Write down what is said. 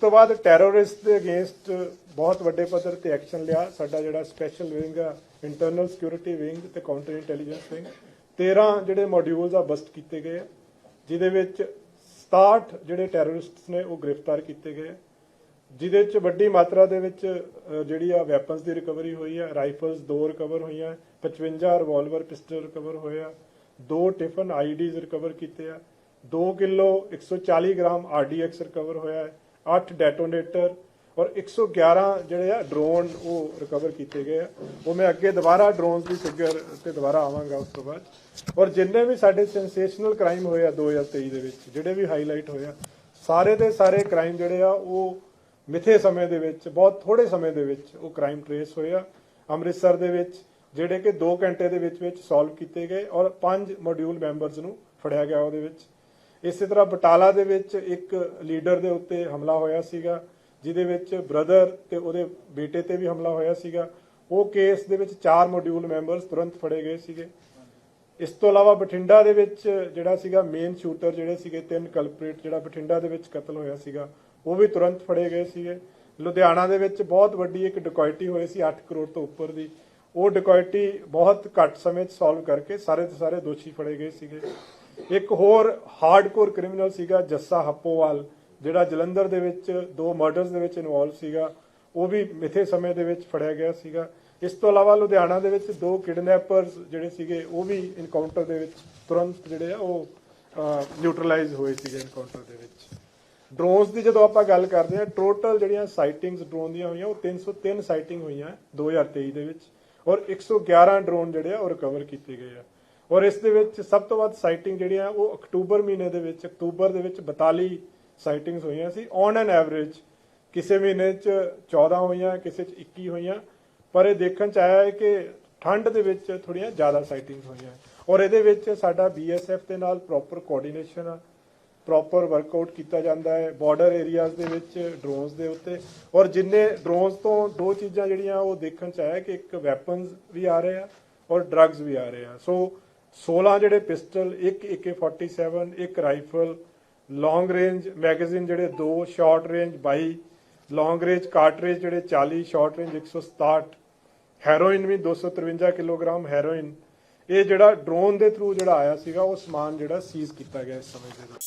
ਤੋਂ ਬਾਅਦ ਟੈਰਰਿਸਟ ਦੇ ਅਗੇਂਸਟ ਬਹੁਤ ਵੱਡੇ ਪੱਧਰ ਤੇ ਐਕਸ਼ਨ ਲਿਆ। ਸਾਡਾ ਜਿਹੜਾ ਸਪੈਸ਼ਲ ਵਿੰਗ ਆ ਇੰਟਰਨਲ ਸਿਕਿਉਰਿਟੀ ਵਿੰਗ ਤੇ ਕਾਊਂਟਰ ਇੰਟੈਲੀਜੈਂਸ ਵਿੰਗ 13 ਜਿਹੜੇ ਮੋਡਿਊਲਸ ਆ ਬਸਟ ਕੀਤੇ ਗਏ ਆ, ਜਿਹਦੇ ਵਿੱਚ 67 ਜਿਹੜੇ ਟੈਰਰਿਸਟਸ ਨੇ ਉਹ ਗ੍ਰਿਫਤਾਰ ਕੀਤੇ ਗਏ ਜਿਹਦੇ ਵਿੱਚ ਵੱਡੀ ਮਾਤਰਾ ਦੇ ਵਿੱਚ ਜਿਹੜੀ ਆ ਵੈਪਨਸ ਦੀ ਰਿਕਵਰੀ ਹੋਈ ਆ ਰਾਈਫਲਸ ਦੋ ਰਿਕਵਰ ਹੋਈਆਂ 55 ਰਿਵਾਲਵਰ ਪਿਸਟਲ ਰਿਕਵਰ ਹੋਏ ਆ ਦੋ ਟਿਫਨ ਆਈਡੀਜ਼ ਰਿਕਵਰ ਕੀਤੇ ਆ 2 ਕਿਲੋ 140 ਗ੍ਰਾਮ ਆਰਡੀਐਕਸ ਰਿਕਵਰ ਹੋਇਆ ਹੈ। 8 ਡੈਟੋਨੇਟਰ ਔਰ 111 ਜਿਹੜੇ ਆ ਡਰੋਨ ਉਹ ਰਿਕਵਰ ਕੀਤੇ ਗਏ ਆ। ਉਹ ਮੈਂ ਅੱਗੇ ਦੁਬਾਰਾ ਡਰੋਨਸ ਦੀ ਫਿਗਰ ਤੇ ਦੁਬਾਰਾ ਆਵਾਂਗਾ ਉਸ ਤੋਂ ਬਾਅਦ। ਔਰ ਜਿੰਨੇ ਵੀ ਸਾਡੇ ਸੈਂਸੇਸ਼ਨਲ ਕ੍ਰਾਈਮ ਹੋਏ ਆ 2023 ਦੇ ਵਿੱਚ, ਜਿਹੜੇ ਵੀ ਹਾਈਲਾਈਟ ਹੋਏ ਆ, ਸਾਰੇ ਦੇ ਸਾਰੇ ਕ੍ਰਾਈਮ ਜਿਹੜੇ ਆ ਉਹ ਮਿੱਥੇ ਸਮੇਂ ਦੇ ਵਿੱਚ, ਬਹੁਤ ਥੋੜੇ ਸਮੇਂ ਦੇ ਵਿੱਚ ਉਹ ਕ੍ਰਾਈਮ ਟ੍ਰੇਸ ਹੋਏ ਆ। ਅੰਮ੍ਰਿਤਸਰ ਦੇ ਵਿੱਚ, ਜਿਹੜੇ ਕਿ 2 ਘੰਟੇ ਦੇ ਵਿੱਚ ਵਿੱਚ ਸੋਲਵ ਕੀਤੇ ਗਏ ਔਰ ਪੰਜ ਮੋਡਿਊਲ ਮੈਂਬਰਸ ਨੂੰ ਫੜਿਆ ਗਿਆ ਉਹਦੇ ਵਿੱਚ। ਇਸੇ ਤਰ੍ਹਾਂ ਬਟਾਲਾ ਦੇ ਵਿੱਚ ਇੱਕ ਲੀਡਰ ਦੇ ਉੱਤੇ ਹਮਲਾ ਹੋਇਆ ਸੀਗਾ, ਜਿਹਦੇ ਵਿੱਚ ਬ੍ਰਦਰ ਤੇ ਉਹਦੇ ਬੇਟੇ ਤੇ ਵੀ ਹਮਲਾ ਹੋਇਆ ਸੀਗਾ। ਉਹ ਕੇਸ ਦੇ ਵਿੱਚ ਚਾਰ ਮੋਡਿਊਲ ਮੈਂਬਰਸ ਤੁਰੰਤ ਫੜੇ ਗਏ ਸੀਗੇ। ਇਸ ਤੋਂ ਇਲਾਵਾ ਬਠਿੰਡਾ ਦੇ ਵਿੱਚ ਜਿਹੜਾ ਸੀਗਾ ਮੇਨ ਸ਼ੂਟਰ ਜਿਹੜੇ ਸੀਗੇ, ਤਿੰਨ ਕਲਪਰੇਟ ਜਿਹੜਾ ਬਠਿੰਡਾ ਦੇ ਵਿੱਚ ਕਤਲ ਹੋਇਆ ਸੀਗਾ, ਉਹ ਵੀ ਤੁਰੰਤ ਫੜੇ ਗਏ ਸੀਗੇ। ਲੁਧਿਆਣਾ ਦੇ ਵਿੱਚ ਬਹੁਤ ਵੱਡੀ ਇੱਕ ਡਕੈਤੀ ਹੋਈ ਸੀ 8 ਕਰੋੜ ਤੋਂ ਉੱਪਰ ਦੀ। ਉਹ ਡਕੈਤੀ ਬਹੁਤ ਘੱਟ ਸਮੇਂ 'ਚ ਸੋਲਵ ਕਰਕੇ ਸਾਰੇ ਦੇ ਸਾਰੇ ਦੋਸ਼ੀ ਫੜੇ ਗਏ ਸੀਗੇ। ਇੱਕ ਹੋਰ ਹਾਰਡਕੋਰ ਕ੍ਰਿਮੀਨਲ ਸੀਗਾ ਜੱਸਾ ਹੱਪੋਵਾਲ, ਜਿਹੜਾ ਜਲੰਧਰ ਦੇ ਵਿੱਚ ਦੋ ਮਰਡਰਸ ਦੇ ਵਿੱਚ ਇਨਵੋਲਵ ਸੀਗਾ, ਉਹ ਵੀ ਮਿਥੇ ਸਮੇਂ ਦੇ ਵਿੱਚ ਫੜਿਆ ਗਿਆ ਸੀਗਾ। ਇਸ ਤੋਂ ਇਲਾਵਾ ਲੁਧਿਆਣਾ ਦੇ ਵਿੱਚ ਦੋ ਕਿਡਨੈਪਰਸ ਜਿਹੜੇ ਸੀਗੇ, ਉਹ ਵੀ ਇਨਕਾਊਂਟਰ ਦੇ ਵਿੱਚ, ਤੁਰੰਤ ਜਿਹੜੇ ਆ ਉਹ ਨਿਊਟਰਲਾਈਜ਼ ਹੋਏ ਸੀਗੇ ਇਨਕਾਊਂਟਰ ਦੇ ਵਿੱਚ। ਡਰੋਨਸ ਦੀ ਜਦੋਂ ਆਪਾਂ ਗੱਲ ਕਰਦੇ ਹਾਂ ਟੋਟਲ ਜਿਹੜੀਆਂ ਸਾਈਟਿੰਗਸ ਡਰੋਨ ਦੀਆਂ ਹੋਈਆਂ, ਉਹ 303 ਸਾਈਟਿੰਗ ਹੋਈਆਂ 2023 ਦੇ ਵਿੱਚ ਔਰ 111 ਡਰੋਨ ਜਿਹੜੇ ਆ ਉਹ ਰਿਕਵਰ ਕੀਤੇ ਗਏ ਆ। ਔਰ ਇਸ ਦੇ ਵਿੱਚ ਸਭ ਤੋਂ ਵੱਧ ਸਾਈਟਿੰਗ ਜਿਹੜੀਆਂ ਉਹ ਅਕਤੂਬਰ ਮਹੀਨੇ ਦੇ ਵਿੱਚ, ਅਕਤੂਬਰ ਦੇ ਵਿੱਚ 42 ਸਾਈਟਿੰਗਸ ਹੋਈਆਂ ਸੀ। ਔਨ ਐਨ ਐਵਰੇਜ ਕਿਸੇ ਮਹੀਨੇ 'ਚ 14 ਹੋਈਆਂ, ਕਿਸੇ 'ਚ 21 ਹੋਈਆਂ। ਪਰ ਇਹ ਦੇਖਣ 'ਚ ਆਇਆ ਹੈ ਕਿ ਠੰਡ ਦੇ ਵਿੱਚ ਥੋੜੀਆਂ ਜ਼ਿਆਦਾ ਸਾਈਟਿੰਗਸ ਹੋਈਆਂ। ਔਰ ਇਹਦੇ ਵਿੱਚ ਸਾਡਾ ਬੀਐਸਐਫ ਦੇ ਨਾਲ ਪ੍ਰੋਪਰ ਕੋਆਰਡੀਨੇਸ਼ਨ ਆ। ਪ੍ਰੋਪਰ ਵਰਕਆਊਟ ਕੀਤਾ ਜਾਂਦਾ ਹੈ ਬਾਰਡਰ ਏਰੀਆਜ਼ ਦੇ ਵਿੱਚ ਡਰੋਨਸ ਦੇ ਉੱਤੇ। ਔਰ ਜਿੰਨੇ ਡਰੋਨਸ ਤੋਂ ਦੋ ਚੀਜ਼ਾਂ ਜਿਹੜੀਆਂ ਉਹ ਦੇਖਣ ਚ ਆਇਆ ਕਿ ਇੱਕ ਵੈਪਨਸ ਵੀ ਆ ਰਹੇ ਆ ਔਰ ਡਰੱਗਸ ਵੀ ਆ ਰਹੇ ਆ। ਸੋ 16 ਜਿਹੜੇ ਪਿਸਟਲ, ਇੱਕ AK47 ਇੱਕ ਰਾਈਫਲ ਲੌਂਗ ਰੇਂਜ ਮੈਗਜ਼ੀਨ ਜਿਹੜੇ ਦੋ short range 22 long range cartridge ਜਿਹੜੇ 40 ਸ਼ਾਰਟ ਰੇਂਜ 167 ਹੈਰੋਇਨ ਵੀ 253 ਕਿਲੋਗ੍ਰਾਮ ਹੈਰੋਇਨ ਇਹ ਜਿਹੜਾ ਡਰੋਨ ਦੇ ਥਰੂ ਜਿਹੜਾ ਆਇਆ ਸੀਗਾ, ਉਹ ਸਮਾਨ ਜਿਹੜਾ ਸੀਜ਼ ਕੀਤਾ ਗਿਆ ਇਸ ਸਮੇਂ ਦੇ ਵਿੱਚ।